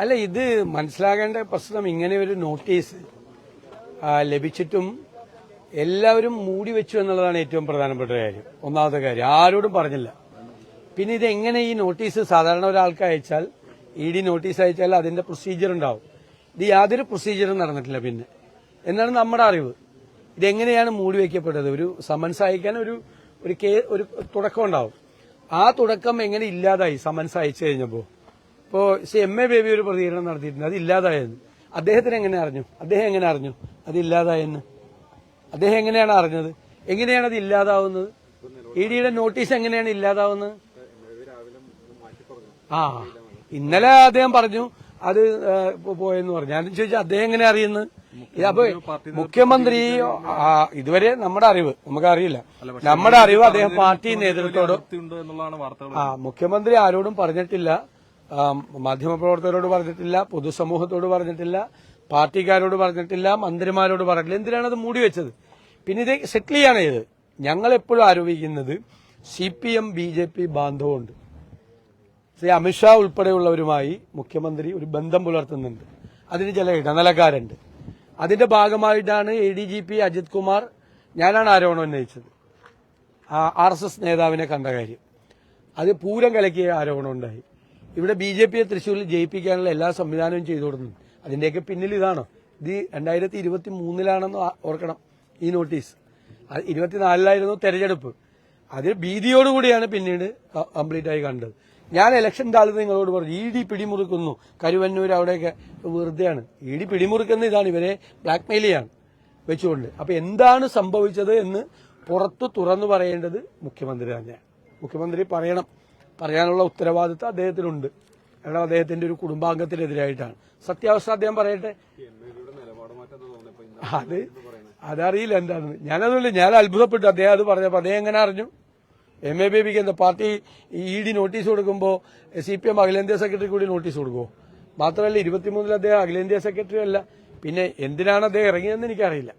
അല്ല ഇത് മനസ്സിലാകേണ്ട പ്രശ്നം ഇങ്ങനെ ഒരു നോട്ടീസ് ലഭിച്ചിട്ടും എല്ലാവരും മൂടി വെച്ചു എന്നുള്ളതാണ് ഏറ്റവും പ്രധാനപ്പെട്ട കാര്യം. ഒന്നാമത്തെ കാര്യം ആരോടും പറഞ്ഞില്ല. പിന്നെ ഇത് എങ്ങനെ ഈ നോട്ടീസ് സാധാരണ ഒരാൾക്ക് അയച്ചാൽ ഇ ഡി നോട്ടീസ് അയച്ചാൽ അതിന്റെ പ്രൊസീജിയർ ഉണ്ടാവും. ഇത് യാതൊരു പ്രൊസീജിയറും നടന്നിട്ടില്ല പിന്നെ. എന്നാണ് നമ്മുടെ അറിവ്. ഇതെങ്ങനെയാണ് മൂടി വയ്ക്കപ്പെട്ടത് ഒരു സമൻസ് അയക്കാൻ ഒരു ഒരു ഒരു തുടക്കം ഉണ്ടാവും ആ തുടക്കം എങ്ങനെ ഇല്ലാതായി? സമൻസ് അയച്ചു കഴിഞ്ഞപ്പോൾ ഇപ്പോ സി എം എ ബേബി ഒരു പ്രതികരണം നടത്തിയിട്ടുണ്ട്. അത് ഇല്ലാതായെന്ന്. അദ്ദേഹത്തിന് എങ്ങനെ അറിഞ്ഞു? അദ്ദേഹം എങ്ങനെ അറിഞ്ഞു? അത് ഇല്ലാതായെന്ന്. അദ്ദേഹം എങ്ങനെയാണ് അറിഞ്ഞത്? എങ്ങനെയാണ് അത് ഇല്ലാതാവുന്നത്? ഇ ഡിയുടെ നോട്ടീസ് എങ്ങനെയാണ് ഇല്ലാതാവുന്നത്? ആ ഇന്നലെ അദ്ദേഹം പറഞ്ഞു അത് പോയെന്ന് പറഞ്ഞു. ഞാൻ ചോദിച്ചാൽ അദ്ദേഹം എങ്ങനെ അറിയുന്നത് അപ്പൊ മുഖ്യമന്ത്രി ഇതുവരെ നമ്മുടെ അറിവ് നമുക്ക് അറിയില്ല നമ്മുടെ അറിവ് അദ്ദേഹം പാർട്ടി നേതൃത്വത്തോട് ആ മുഖ്യമന്ത്രി ആരോടും പറഞ്ഞിട്ടില്ല. മാധ്യമപ്രവർത്തകരോട് പറഞ്ഞിട്ടില്ല പൊതുസമൂഹത്തോട് പറഞ്ഞിട്ടില്ല പാർട്ടിക്കാരോട് പറഞ്ഞിട്ടില്ല മന്ത്രിമാരോട് പറഞ്ഞിട്ടില്ല. എന്തിനാണ് അത് മൂടി വെച്ചത്? പിന്നെ ഇത് സെറ്റിൽ ചെയ്യാണ് ഇത് ഞങ്ങൾ എപ്പോഴും ആരോപിക്കുന്നത് C P M B J P ബാന്ധവമുണ്ട്. Shri Amit Shah ഉൾപ്പെടെയുള്ളവരുമായി മുഖ്യമന്ത്രി ഒരു ബന്ധം പുലർത്തുന്നുണ്ട്. അതിന് ചില ഇടനിലക്കാരുണ്ട്. അതിന്റെ ഭാഗമായിട്ടാണ് A D G P Ajith Kumar ഞാനാണ് ആരോപണം ഉന്നയിച്ചത്. ആർ എസ് എസ് നേതാവിനെ കണ്ട കാര്യം. അത് പൂരം കലക്കിയ ആരോപണം ഉണ്ടായി ഇവിടെ ബി ജെ പിയെ തൃശ്ശൂരിൽ ജയിപ്പിക്കാനുള്ള എല്ലാ സംവിധാനവും ചെയ്തു കൊടുക്കുന്നു. അതിന്റെയൊക്കെ പിന്നിൽ ഇതാണോ? ഇത് രണ്ടായിരത്തി ഇരുപത്തി മൂന്നിലാണെന്ന് ഓർക്കണം ഈ നോട്ടീസ്. ഇരുപത്തിനാലിലായിരുന്നു തെരഞ്ഞെടുപ്പ്. അതിൽ ഭീതിയോടുകൂടിയാണ് പിന്നീട് കംപ്ലീറ്റ് ആയി കണ്ടത്. ഞാൻ ഇലക്ഷൻ കാലത്ത് നിങ്ങളോട് പറഞ്ഞു ഇ ഡി പിടിമുറുക്കുന്നു. കരുവന്നൂർ അവിടെയൊക്കെ വെറുതെയാണ്. ഇ ഡി പിടിമുറുക്കുന്ന ഇതാണ് ഇവരെ ബ്ലാക്ക്മെയിൽ ചെയ്യാണ് വെച്ചുകൊണ്ട്. അപ്പൊ എന്താണ് സംഭവിച്ചത് എന്ന് പുറത്തു തുറന്നു പറയേണ്ടത് മുഖ്യമന്ത്രി തന്നെയാണ് മുഖ്യമന്ത്രി പറയണം. പറയാനുള്ള ഉത്തരവാദിത്വം അദ്ദേഹത്തിനുണ്ട്. കാരണം അദ്ദേഹത്തിന്റെ ഒരു കുടുംബാംഗത്തിനെതിരായിട്ടാണ്. സത്യാവസ്ഥ അദ്ദേഹം പറയട്ടെ? അത് അതറിയില്ല എന്താണെന്ന് ഞാനതുകൊണ്ട് ഞാൻ അത്ഭുതപ്പെട്ടു. അദ്ദേഹം അത് പറഞ്ഞപ്പോൾ അദ്ദേഹം എങ്ങനെ അറിഞ്ഞു? എം എ ബേബിക്ക് എന്താ? പാർട്ടി ഇ ഡി നോട്ടീസ് കൊടുക്കുമ്പോൾ സി പി എം അഖിലേന്ത്യാ സെക്രട്ടറി കൂടി നോട്ടീസ് കൊടുക്കുമോ മാത്രമല്ല ഇരുപത്തിമൂന്നിൽ അദ്ദേഹം അഖിലേന്ത്യാ സെക്രട്ടറി അല്ല. പിന്നെ എന്തിനാണ് അദ്ദേഹം ഇറങ്ങിയതെന്ന് എനിക്കറിയില്ല.